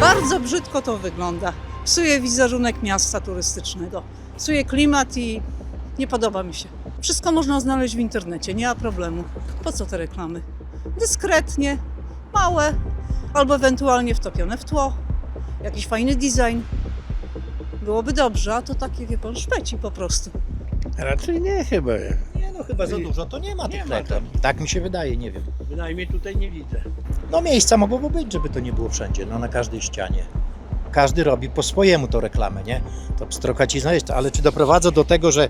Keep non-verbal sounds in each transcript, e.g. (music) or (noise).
Bardzo brzydko to wygląda. Psuje wizerunek miasta turystycznego. Psuje klimat i nie podoba mi się. Wszystko można znaleźć w internecie, nie ma problemu. Po co te reklamy? Dyskretnie, małe, albo ewentualnie wtopione w tło. Jakiś fajny design. Byłoby dobrze, a to takie, wie pan, szpeci po prostu. Raczej nie chyba. Nie no, chyba za dużo to nie ma Nie tych ma reklam. Tak mi się wydaje, nie wiem. Bynajmniej tutaj nie widzę. No miejsca mogłoby być, żeby to nie było wszędzie, no na każdej ścianie. Każdy robi po swojemu tą reklamę, nie? To pstrokacizna jest, ale czy doprowadza do tego, że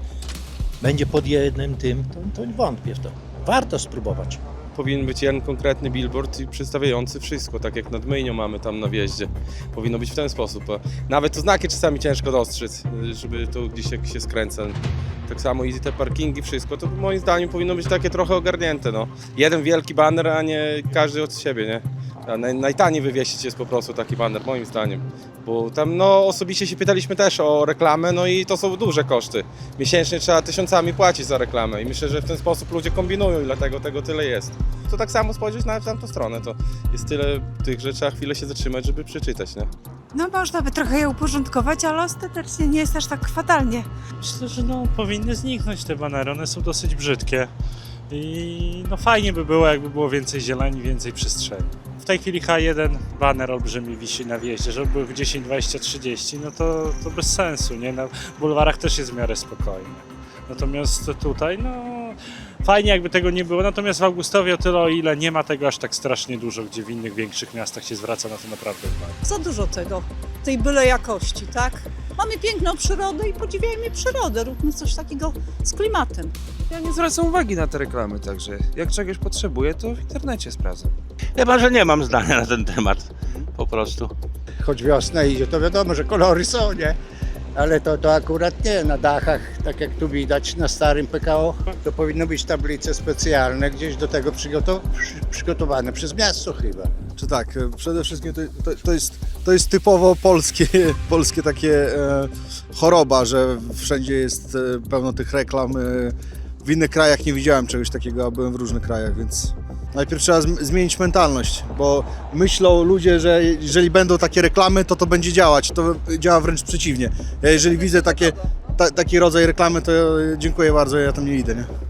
będzie pod jednym tym, to, to wątpię w to. Warto spróbować. Powinien być jeden konkretny billboard przedstawiający wszystko, tak jak nad Myjnią mamy tam na wjeździe. Powinno być w ten sposób. Nawet to znaki czasami ciężko dostrzec, y, żeby to gdzieś jak się skręca. Tak samo i te parkingi, wszystko, to moim zdaniem powinno być takie trochę ogarnięte. No. Jeden wielki banner, a nie każdy od siebie, nie? A naj, najtaniej wywiesić jest po prostu taki banner, moim zdaniem. Bo tam, no, osobiście się pytaliśmy też o reklamę, no i to są duże koszty. Miesięcznie trzeba tysiącami płacić za reklamę i myślę, że w ten sposób ludzie kombinują i dlatego tego tyle jest. To tak samo spojrzeć na tamtą stronę, to jest tyle tych, że trzeba chwilę się zatrzymać, żeby przeczytać, nie? No można by trochę je uporządkować, ale ostatecznie nie jest aż tak fatalnie. Myślę, że no, powinny zniknąć te banery, one są dosyć brzydkie i no fajnie by było, jakby było więcej zieleni, więcej przestrzeni. W tej chwili H1 baner olbrzymi wisi na wjeździe, żeby był 10, 20, 30, no to, to bez sensu, nie? Na bulwarach też jest w miarę spokojnie. Natomiast tutaj, no fajnie jakby tego nie było, natomiast w Augustowie o tyle, o ile nie ma tego aż tak strasznie dużo, gdzie w innych większych miastach się zwraca na to naprawdę uwagę. Za dużo tego, tej byle jakości, tak? Mamy piękną przyrodę i podziwiajmy przyrodę. Róbmy coś takiego z klimatem. Ja nie zwracam uwagi na te reklamy, także jak czegoś potrzebuję, to w internecie sprawdzam. Chyba, że nie mam zdania na ten temat. Po prostu. choć wiosna idzie, to wiadomo, że kolory są, nie? Ale to, to akurat nie, na dachach, tak jak tu widać na starym PKO, to powinny być tablice specjalne, gdzieś do tego przygotow- przy- przygotowane przez miasto chyba. Czy tak, przede wszystkim to, to, to, jest, to jest typowo polskie, (laughs) polskie takie e, choroba, że wszędzie jest e, pełno tych reklam. E, w innych krajach nie widziałem czegoś takiego, a byłem w różnych krajach, więc najpierw trzeba zm- zmienić mentalność, bo myślą ludzie, że jeżeli będą takie reklamy, to to będzie działać. To działa wręcz przeciwnie. Ja jeżeli widzę takie, ta, taki rodzaj reklamy, to e, dziękuję bardzo, ja tam nie idę, nie?